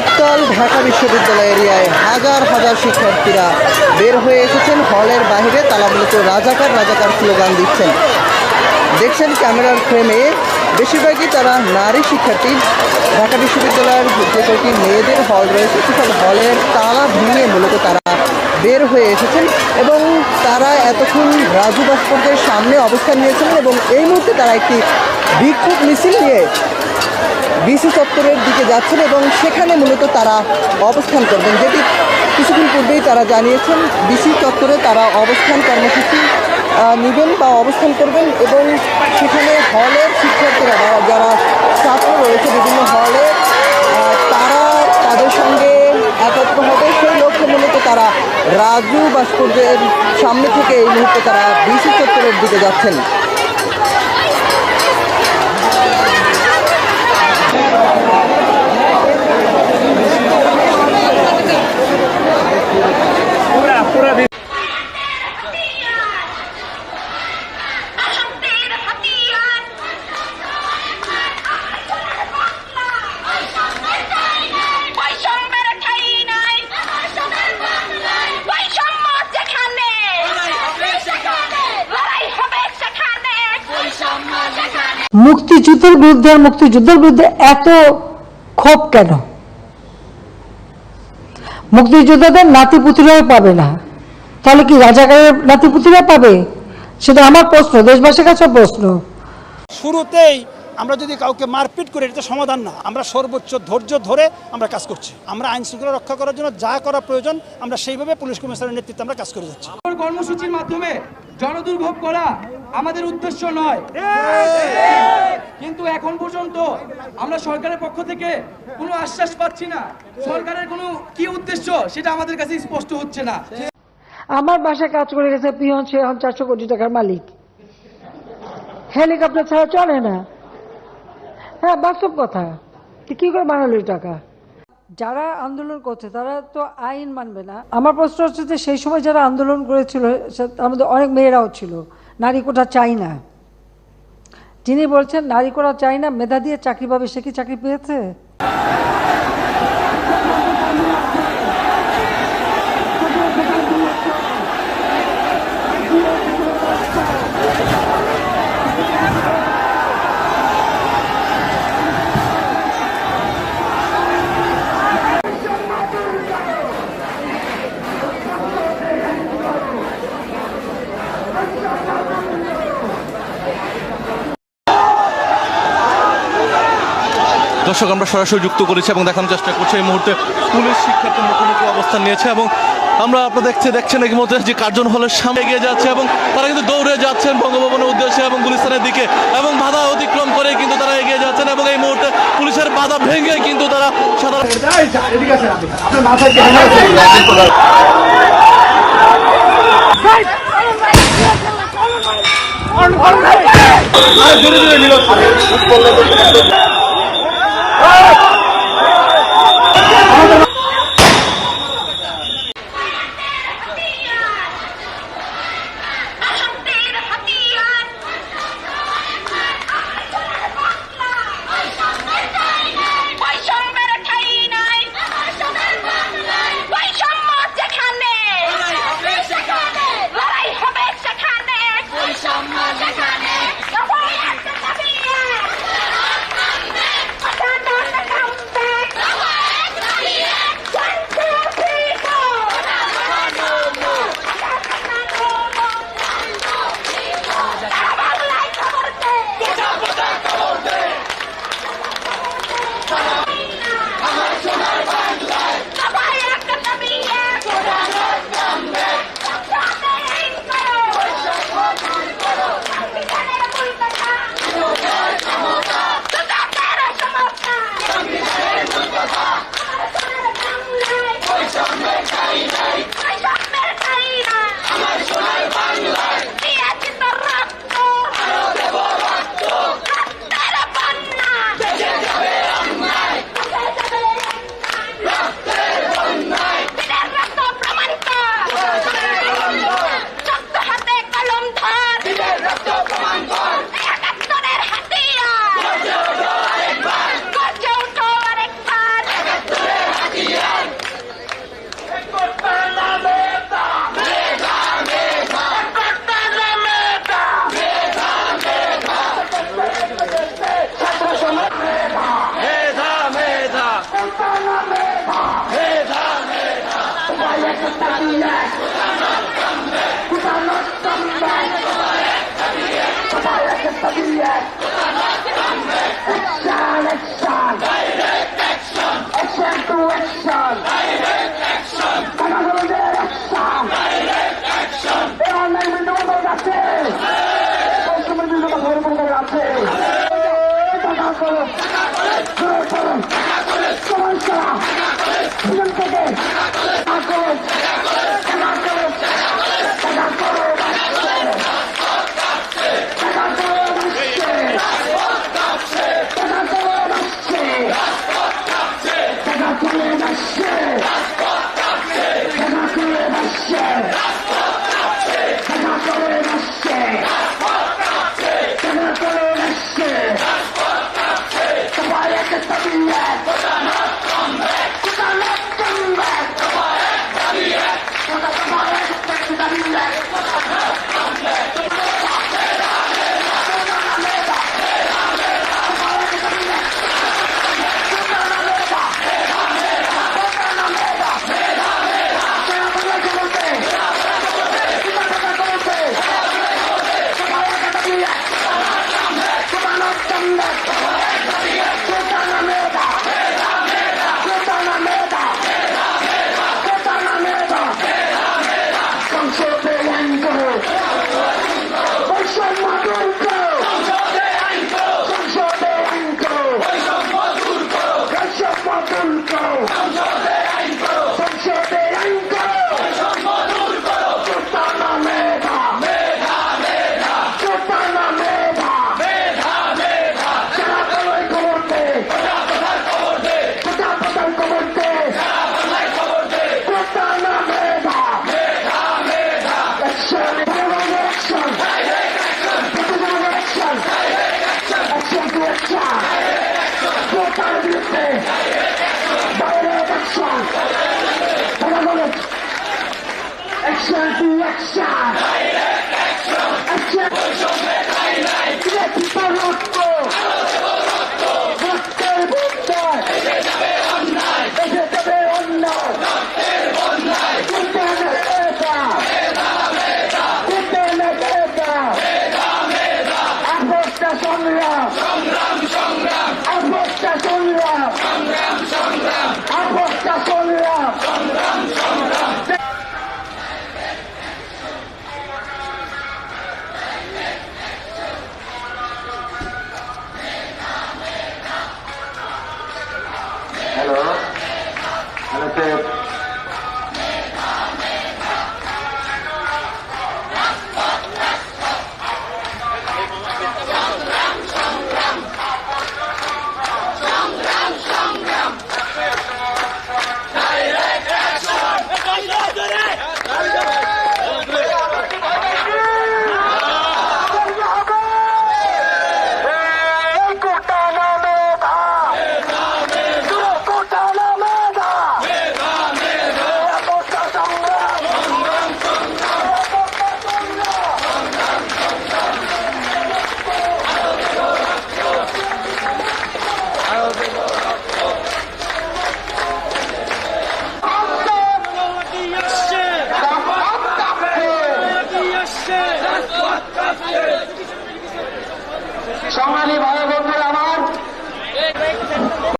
উত্তাল ঢাকা বিশ্ববিদ্যালয় এরিয়ায় হাজার হাজার শিক্ষার্থীরা বের হয়ে এসেছেন। হলের বাহিরে তারা মূলত রাজাকার রাজাকার স্লোগান দিচ্ছেন। দেখছেন ক্যামেরার ফ্রেমে, বেশিরভাগই তারা নারী শিক্ষার্থী। ঢাকা বিশ্ববিদ্যালয়ের যে কয়েকটি মেয়েদের হল রয়েছে, সেসব হলের তালা ভেঙে মূলত তারা বের হয়ে এসেছেন এবং তারা এতক্ষণ রাজু ভাস্কর্যের সামনে অবস্থান নিয়েছিলেন এবং এই মুহূর্তে তারা একটি বিক্ষোভ মিছিল নিয়ে বিসি চত্বরের দিকে যাচ্ছেন এবং সেখানে মূলত তারা অবস্থান করবেন। যেটি কিছুদিন পূর্বেই তারা জানিয়েছেন, বিসি চত্বরে তারা অবস্থান কর্মসূচি নেবেন বা অবস্থান করবেন এবং সেখানে হলের শিক্ষার্থীরা যারা ছাত্র রয়েছে বিভিন্ন হলে তারা তাদের সঙ্গে একত্র হবে। তারা রাজু ভাস্কর্যের সামনে থেকে এই মুহূর্তে তারা বিসি চত্বরের দিকে যাচ্ছেন। মুক্তিযুদ্ধের বিরুদ্ধে আর মুক্তিযুদ্ধের বিরুদ্ধে এত ক্ষোভ কেন? মুক্তিযোদ্ধাদের নাতিপুতিরাও পাবে না। তাহলে কি রাজাকারের নাতিপুতিরা পাবে? সেটা আমার প্রশ্ন দেশবাসীর কাছে প্রশ্ন। শুরুতেই আমরা যদি কাউকে মারপিট করি এটা তো সমাধান না। আমরা সর্বোচ্চ ধৈর্য ধরে আমরা কাজ করছি। আমরা আইন শৃঙ্খলা রক্ষা করার জন্য যা করা প্রয়োজন আমরা সেইভাবে পুলিশ কমিশনারের নেতৃত্বে আমরা কাজ করে যাচ্ছি। কর্মসূচির মাধ্যমে জনদুর্ভোগ করা আমাদের উদ্দেশ্য নয়। কিন্তু এখন পর্যন্ত আমরা সরকারের পক্ষ থেকে কোনো আশ্বাস পাচ্ছি না। সরকারের কোনো কি উদ্দেশ্য সেটা আমাদের কাছে স্পষ্ট হচ্ছে না। আমার বাসায় কাজ করে গেছে পিয়ন সে এখন চারশো কোটি টাকার মালিক। হেলিকপ্টার ছাড়া চলে না। হ্যাঁ বাস্তব কথা। তো কি করে বানালো টাকা? যারা আন্দোলন করছে তারা তো আইন মানবে না। আমার প্রশ্ন হচ্ছে যে সেই সময় যারা আন্দোলন করেছিল তার মধ্যে অনেক মেয়েরাও ছিল। নারী কোটা চাই না। যিনি বলছেন, নারী কোটা চাই না, মেধা দিয়ে চাকরি পাবে, সে কি চাকরি পেয়েছে? দর্শক আমরা সরাসরি যুক্ত করেছি এবং দেখানোর চেষ্টা করছি এই মুহূর্তে পুলিশ শিক্ষার্থীর মুখোমুখি অবস্থান নিয়েছে এবং আমরা আপনারা দেখতে দেখছেন এই মুহূর্তে যে কার্জন হলের সামনে এগিয়ে যাচ্ছে এবং তারা কিন্তু দৌড়ে যাচ্ছেন বঙ্গভবনের উদ্দেশ্যে এবং গুলিস্তানের দিকে এবং বাধা অতিক্রম করে কিন্তু তারা এগিয়ে যাচ্ছেন এবং এই মুহূর্তে পুলিশের বাধা ভেঙে কিন্তু তারা সাধারণ শক্তির Let's Gracias. Direction! Direction! Push on the timeline! Let people rock!